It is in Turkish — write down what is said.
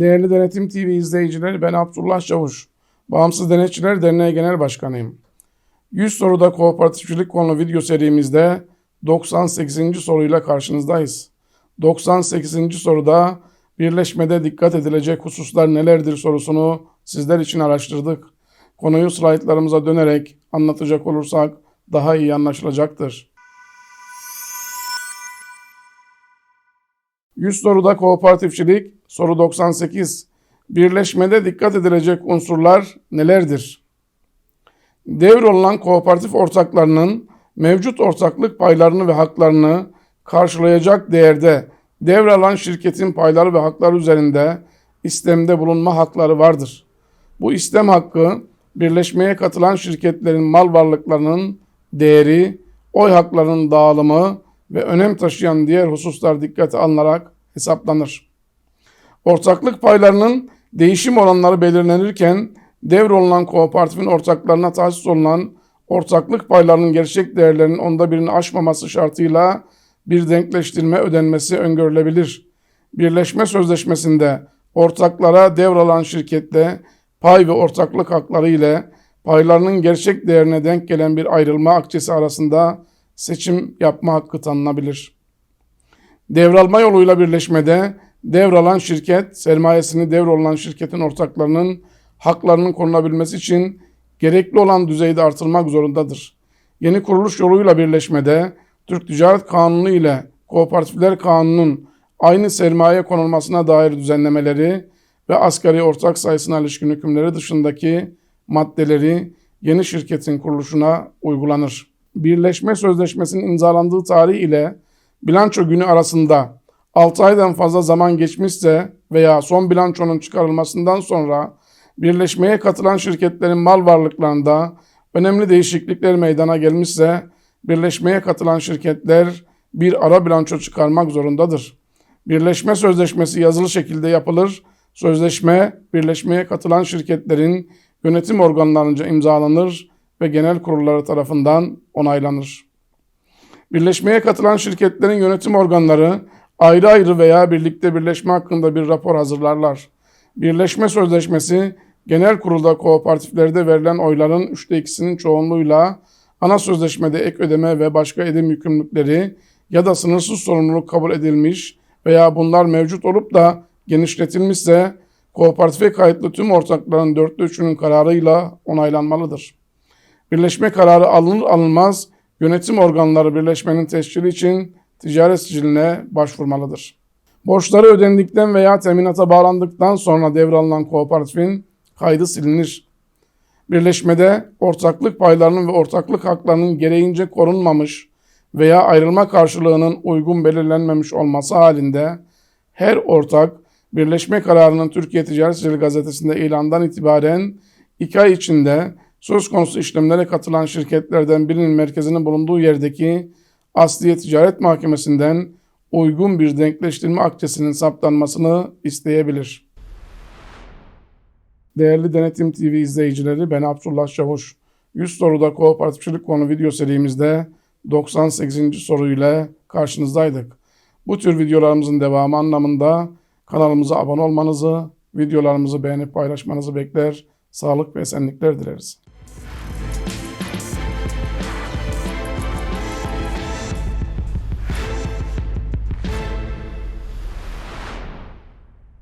Değerli Denetim TV izleyicileri ben Abdullah Çavuş. Bağımsız Denetçiler Derneği Genel Başkanıyım. 100 soruda kooperatifçilik konulu video serimizde 98. soruyla karşınızdayız. 98. soruda birleşmede dikkat edilecek hususlar nelerdir sorusunu sizler için araştırdık. Konuyu slaytlarımıza dönerek anlatacak olursak daha iyi anlaşılacaktır. 100 soruda kooperatifçilik, soru 98. Birleşmede dikkat edilecek unsurlar nelerdir? Devrolunan kooperatif ortaklarının mevcut ortaklık paylarını ve haklarını karşılayacak değerde devralan şirketin payları ve hakları üzerinde istemde bulunma hakları vardır. Bu istem hakkı birleşmeye katılan şirketlerin mal varlıklarının değeri, oy haklarının dağılımı ve önem taşıyan diğer hususlar dikkate alınarak hesaplanır. Ortaklık paylarının değişim oranları belirlenirken devrolunan kooperatifin ortaklarına tahsis olunan ortaklık paylarının gerçek değerlerinin onda birini aşmaması şartıyla bir denkleştirme ödenmesi öngörülebilir. Birleşme sözleşmesinde ortaklara devralan şirkette pay ve ortaklık hakları ile paylarının gerçek değerine denk gelen bir ayrılma akçesi arasında seçim yapma hakkı tanınabilir. Devralma yoluyla birleşmede devralan şirket, sermayesini devrolunan şirketin ortaklarının haklarının korunabilmesi için gerekli olan düzeyde artırmak zorundadır. Yeni kuruluş yoluyla birleşmede Türk Ticaret Kanunu ile Kooperatifler Kanunu'nun aynı sermaye konulmasına dair düzenlemeleri ve asgari ortak sayısına ilişkin hükümleri dışındaki maddeleri yeni şirketin kuruluşuna uygulanır. Birleşme sözleşmesinin imzalandığı tarih ile bilanço günü arasında 6 aydan fazla zaman geçmişse veya son bilançonun çıkarılmasından sonra birleşmeye katılan şirketlerin mal varlıklarında önemli değişiklikler meydana gelmişse birleşmeye katılan şirketler bir ara bilanço çıkarmak zorundadır. Birleşme sözleşmesi yazılı şekilde yapılır. Sözleşme birleşmeye katılan şirketlerin yönetim organlarınca imzalanır ve genel kurulları tarafından onaylanır. Birleşmeye katılan şirketlerin yönetim organları ayrı ayrı veya birlikte birleşme hakkında bir rapor hazırlarlar. Birleşme sözleşmesi genel kurulda kooperatiflerde verilen oyların üçte ikisinin çoğunluğuyla ana sözleşmede ek ödeme ve başka edim yükümlülükleri ya da sınırsız sorumluluk kabul edilmiş veya bunlar mevcut olup da genişletilmişse kooperatife kayıtlı tüm ortakların dörtte üçünün kararıyla onaylanmalıdır. Birleşme kararı alınır alınmaz yönetim organları birleşmenin tescili için ticaret siciline başvurmalıdır. Borçları ödendikten veya teminata bağlandıktan sonra devralınan kooperatifin kaydı silinir. Birleşmede ortaklık paylarının ve ortaklık haklarının gereğince korunmamış veya ayrılma karşılığının uygun belirlenmemiş olması halinde her ortak birleşme kararının Türkiye Ticaret Sicili Gazetesi'nde ilandan itibaren iki ay içinde söz konusu işlemlere katılan şirketlerden birinin merkezinin bulunduğu yerdeki Asliye Ticaret Mahkemesi'nden uygun bir denkleştirme akçesinin saptanmasını isteyebilir. Değerli Denetim TV izleyicileri ben Abdullah Çavuş. 100 soruda kooperatifçilik konu video serimizde 98. soruyla karşınızdaydık. Bu tür videolarımızın devamı anlamında kanalımıza abone olmanızı, videolarımızı beğenip paylaşmanızı bekler, sağlık ve esenlikler dileriz.